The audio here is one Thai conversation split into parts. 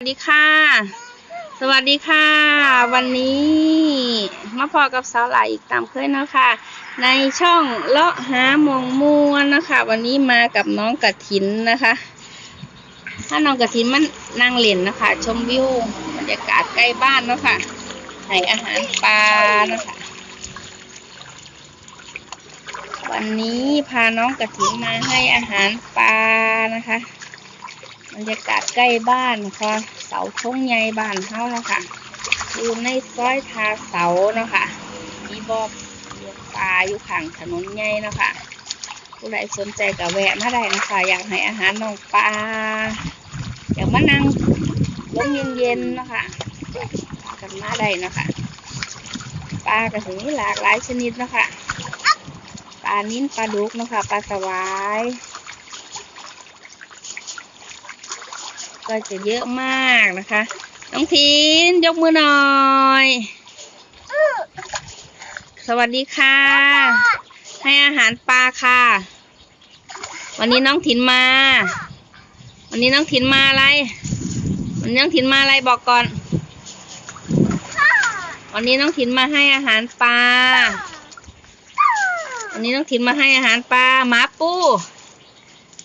สวัสดีค่ะ สวัสดีค่ะ วันนี้มาพอกับสาวหลายอีกตามเคยนะคะ ในช่องเลาะหามองมวนนะคะ วันนี้มากับน้องกระถินนะคะ ถ้าน้องกระถินมันนั่งเล่นนะคะ ชมวิวบรรยากาศใกล้บ้านเนาะค่ะให้อาหารปลานะคะ วันนี้พาน้องกระถินมาให้อาหารปลานะคะ บรรยากาศใกล้บ้านนะคะเสาทงใหญ่บ้านเฮาเนาะค่ะอยู่ในซอยทาเสาเนาะค่ะมีบ่อเลี้ยงปลาอยู่ข้างถนนใหญ่เนาะค่ะผู้ใดสนใจก็แวะมาได้นะคะอยากให้อาหารน้องปลาอยากมานั่งลมเย็นๆเนาะค่ะกันมาได้เนาะค่ะปลาก็ถึงมีหลากหลายชนิดเนาะค่ะปลานิ้นปลาดุกเนาะค่ะปลาสวาย ก็จะเยอะมากนะคะ น้องทีนยกมือหน่อย สวัสดีค่ะ ให้อาหารปลาค่ะ วันนี้น้องถินมา วันนี้น้องถินมาอะไร วันนี้น้องถินมาอะไรบอกก่อน วันนี้น้องถินมาให้อาหารปลา วันนี้น้องถินมาให้อาหารปลาหมาปู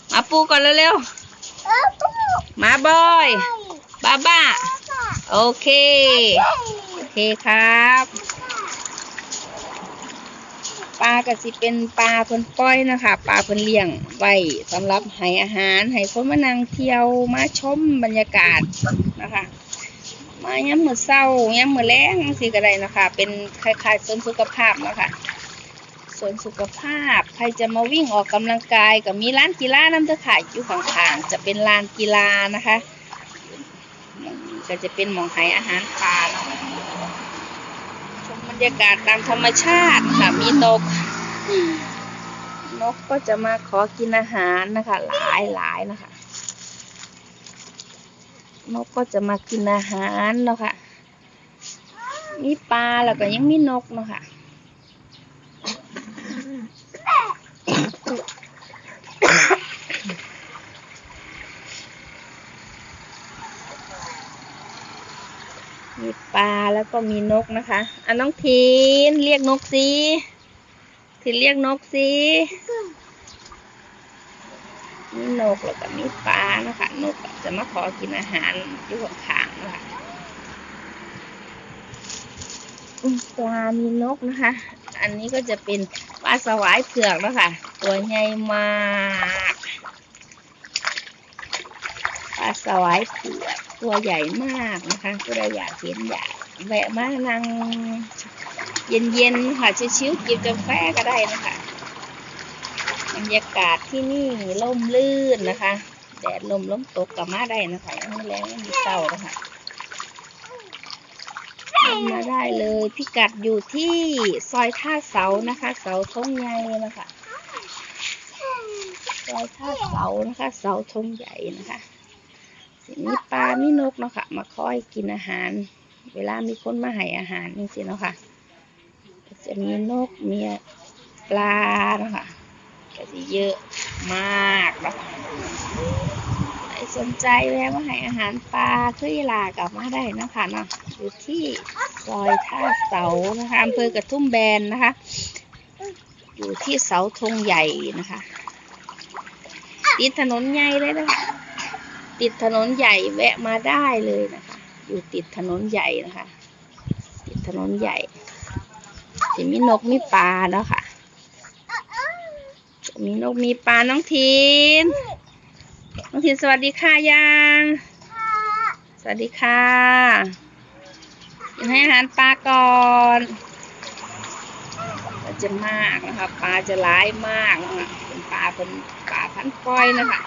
หมาปูก่อนเร็วๆ มาบอยบ้าบ้าโอเค โอเคครับปลาก็สิเป็นปลาเพิ่นปล่อยนะคะปลาเพิ่นเลี้ยงไว้สำหรับให้อาหารให้คนมานั่งเที่ยวมาชมบรรยากาศนะคะ มาย้ำมือเศร้าย้ำมือแรงสิก็ได้นะคะ เป็นคล้ายๆสวนสุขภาพนะคะ สวนสุขภาพ ใครจะมาวิ่งออกกำลังกายก็มีร้านกีฬาน้ำตะข่ายอยู่ข้างๆจะเป็นลานกีฬานะคะก็จะเป็นหมองไหอาหารปลาเนาะชมบรรยากาศตามธรรมชาติค่ะมีนก นกก็จะมาขอกินอาหารนะคะ หลายหลายนะคะ นกก็จะมากินอาหารเนาะค่ะมีปลาแล้วก็ยังมีนกเนาะค่ะปลาแล้ว ก็มีนกนะคะ อะน้องทีนเรียกนกสิทีนเรียกนกสิมีนกแล้วก็มีปลานะคะ นกจะมาขอกินอาหารอยู่ข้างๆนะคะปลามีนกนะคะ อันนี้ก็จะเป็นปลาสวายเผือกนะคะ ตัวใหญ่มากปลาสวายเผือกตัวใหญ่มากนะคะผู้ใดอยากเห็นอยาก แวะมานั่งเย็นๆค่ะชิวๆจิบกาแฟก็ได้นะคะบรรยากาศที่นี่ร่มรื่นนะคะ แดดลมล้มตกกับมาได้นะคะยังไม่แรงไม่มีเศร้านะคะมาได้เลยพิกัดอยู่ที่ซอยท่าเสานะคะ เสาทงใหญ่นะคะซอยท่าเสานะคะ เสาทงใหญ่นะคะมีปลามีนกเนาะค่ะมาคอยกินอาหาร เวลามีคนมาให้อาหารนี่สิเนาะค่ะจะมีนกมีปลาเนาะค่ะก็จะเยอะมากเนาะใครสนใจแวะมาให้อาหารปลาคืออีหลากลับมาได้นะคะเนาะอยู่ที่ซอยท่าเสานะคะอำเภอกระทุ่มแบนนะคะ อยู่ที่เสาธงใหญ่นะคะ ติดถนนใหญ่เลยนะคะติดถนนใหญ่แวะมาได้เลยนะคะ อยู่ติดถนนใหญ่นะคะ ติดถนนใหญ่จะมีนกมีปลาเนาะค่ะจะมีนกมีปลาน้องทีนน้องทีนสวัสดีค่ะยังสวัสดีค่ะยังให้อาหารปลาก่อนปลาจะมากนะคะปลาจะร้ายมากนะคะเป็นปลาเป็นปลาพันธุ์ปอยนะคะ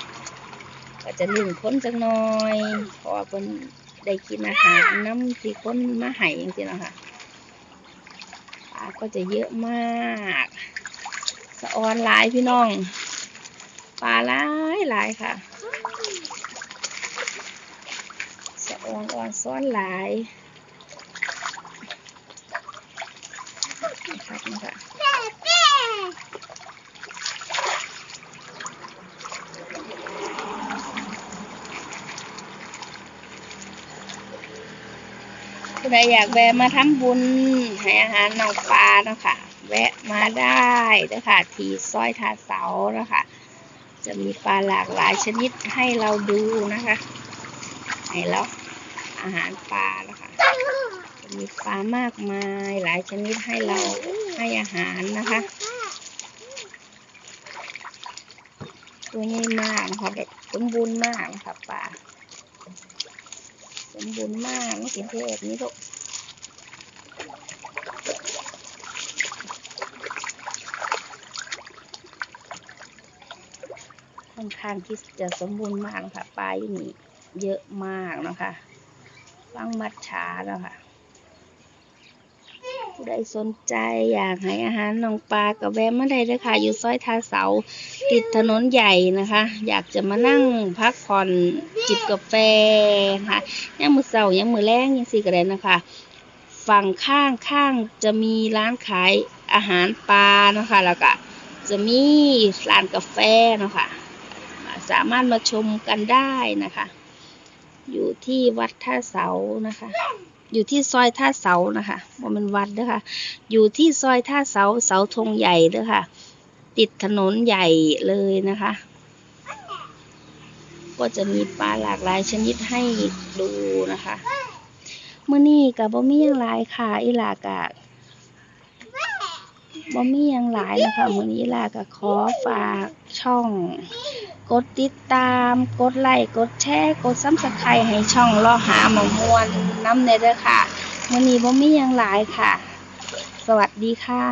ก็จะนึ่งพ้นจังหน่อยเพราะว่าเพิ่น ได้กินอาหารน้ำที่คนมาให้จริงๆนะคะปลาก็จะเยอะมากสะออนหลายพี่น้องปลาหลายหลายค่ะ สะออนอ่อนซ้อนหลายนะครับนะคะ ผู้ใดอยากแวะมาทำบุญให้อาหารน้องปลาเนาะค่ะ แวะมาได้เด้อค่ะที่ซอยทาเสาเนาะค่ะจะมีปลาหลากหลายชนิดให้เราดูนะคะให้เราอาหารปลานะคะจะมีปลามากมายหลายชนิดให้เราให้อาหารนะคะ ตัวใหญ่มากนะคะแบบสมบูรณ์มากนะคะปลา สมบูรณ์มากไม่กินเทศนี้ลูกค่อนข้างที่จะสมบูรณ์มากนะคะปลาอยู่นี่เยอะมากนะคะฟังมัดช้าแล้วค่ะ ผู้ใดสนใจอยากให้อาหารน้องปลากับแวะมาได้เลยค่ะ อยู่ซอยท่าเสา ติดถนนใหญ่นะคะ อยากจะมานั่งพักผ่อนจิบกาแฟค่ะยังมือเสายังมือแรงยังสี่กระเด็นนะคะ ฝั่งข้างข้างจะมีร้านขายอาหารปลานะคะ แล้วก็จะมีร้านกาแฟนะคะสามารถมาชมกันได้นะคะ อยู่ที่วัดท่าเสานะคะ อยู่ที่ซอยท่าเสานะคะว่ามันวัดเด้อค่ะอยู่ที่ซอยท่าเสาเสาธงใหญ่เด้อค่ะ ติดถนนใหญ่เลยนะคะ ก็จะมีปลาหลากหลายชนิดให้ดูนะคะเมื่อนี้กับบ่มีหยังหลายค่ะอีหลากะบ่มีหยังหลายนะคะมื้อนี้อีหลากะขอฝากช่อง กดติดตาม กดไลค์กดแชร์ กดซับสไครต์ให้ช่องรอหาหมองมวนน้ำเนเด้อค่ะมื้อนี้บ่มีหยังหลายค่ะ สวัสดีค่ะ